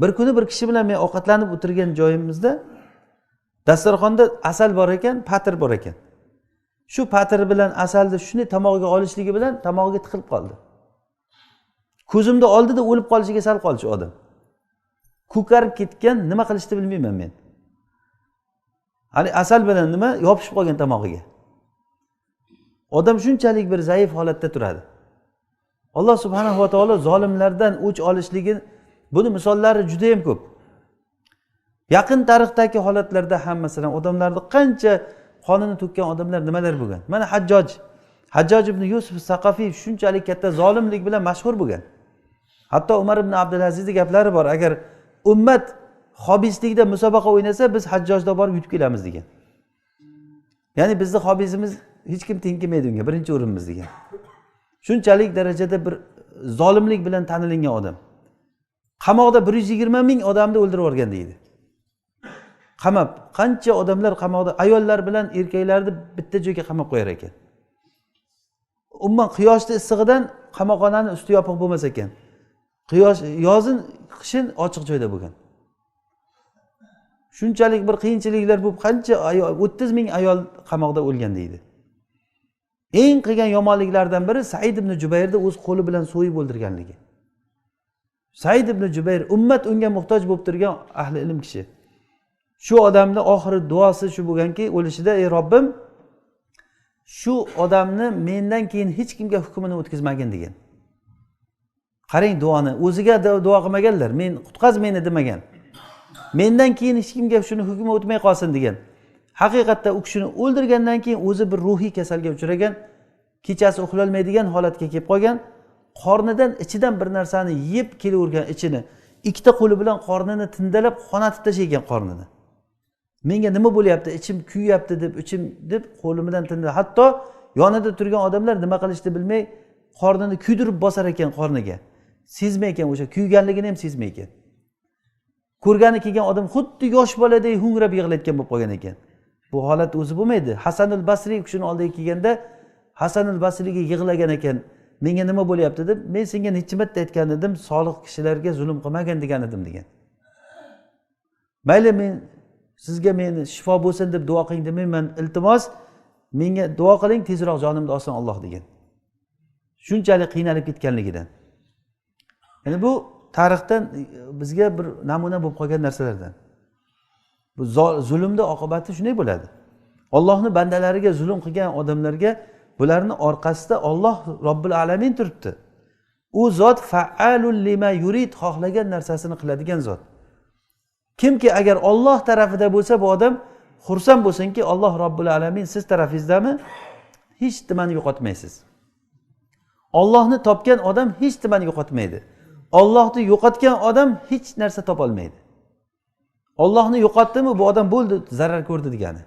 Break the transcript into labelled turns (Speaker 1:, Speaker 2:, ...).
Speaker 1: bir kuni bir kishi bilan men ovqatlanib o'tirgan joyimizda dasturxonda asal bor ekan patir bor ekan. Shu patir bilan asalni shunday tomog'iga olishligi bilan tomog'iga tiqilib qoldi. Ko'zimni oldida o'lib qolishiga sal qoldi shu odam. Ko'karib ketgan nima qilishni bilmayman men. Hali asal bilan nima yopishib qolgan tomog'iga odam shunchalik bir zaif holatda turadi. Alloh subhanahu va taolo zolimlardan o'ch olishligini buni misollari judayam ko'p. Yaqin tarixdagi holatlarda ham masalan odamlarni qancha qonini to'kkan odamlar nimalar bo'lgan? Mana hajjoj. Hajjoj ibn yusuf saqafiy shunchalik katta zolimlik bilan mashhur bo'lgan. Hatto umar ibn abdulazizni gaplari bor. Agar ummat hobislikda musobaqa o'ynasa biz hajjojda borib yutib kelamiz degan. Ya'ni bizni hobizimiz hech kim teng kelmaydi unga birinchi o'rinimiz degan. Shunchalik darajada bir zolimlik bilan tanilingan odam. Qamoqda bir yuz yigirma ming odamni o'ldirib yuborgan deydi. Qamab qancha odamlar qamoqda ayollar bilan erkaklarni bitta joyga qamab qo'yar ekan. Umuman quyoshni issig'idan qamoqxonani usti yopiq bo'lmas ekan. Quyosh yozin qishin ochiq joyda bo'lgan. Shunchalik bir qiyinchiliklar bo'lib qancha ayol o'ttiz ming ayol qamoqda o'lgan deydi. Eng qilgan yomonliklaridan biri said ibn jubayrni o'z qo'li bilan so'yib o'ldirganligi. Said ibn jubayr ummat unga muhtoj bo'lib turgan ahli ilm kishi. Shu odamni oxiri duosi shu bo'lganki o'lishida ey robbim shu odamni mendan keyin hech kimga hukmini o'tkazmagin degan. Qarang duoni o'ziga duo qilmaganlar men qutqaz meni demagan. Mendan keyin hech kimga shuni hukmi o'tmay qolsin degan. Haqiqatda u kishini o'ldirgandan keyin o'zi bir ruhiy kasalga uchragan kechasi uxlolmaydigan holatga kelib qolgan. Qornidan ichidan bir narsani yeb kelavergan ichini ikkita qo'li bilan qornini tindalab qonatib tashlagan qornini. Menga nima bo'lyapti? Ichim kuyyapti deb ichim deb qo'li bilan tindi hatto yonida turgan odamlar nima qilishni bilmay qornini kuydirib bosar ekan qorniga. Sezmay ekan o'sha kuyganligini ham sezmay ekan. Ko'rgani kelgan odam xuddi yosh boladay ho'ngrab yig'layotgan bo'lib qolgan ekan. Bu holat o'zi bo'lmaydi. Hasanul basriy u kishini oldiga kelganda hasanul basriyga yig'lagan ekan. Menga nima bo'lyapti deb men senga necha marta aytgan edim solih kishilarga zulm qilmagin degan edim degan. Mayli men sizga meni shifo bo'lsin deb duo qiling demayman iltimos menga duo qiling tezroq jonimni olsin olloh degan. Shunchalik qiynalib ketganligidan. Ya'ni bu tarixdan e, bizga bir namuna bo'lib qolgan narsalardan. Bu zulmni oqibati shunday bo'ladi. Ollohni bandalariga zulm qilgan odamlarga bularni orqasida olloh robbil alamin turibdi. U zot faalul lima yurid xohlagan narsasini qiladigan zot. Kimki agar olloh tarafida bo'lsa bu odam xursand bo'lsinki olloh robbil alamin siz tarafingizdami? Hech nimani yo'qotmaysiz. Ollohni topgan odam hech nimani yo'qotmaydi. Ollohni yo'qotgan odam hech narsa topolmaydi. Ollohni yo'qotdimi bu odam bo'ldi zarar ko'rdi degani.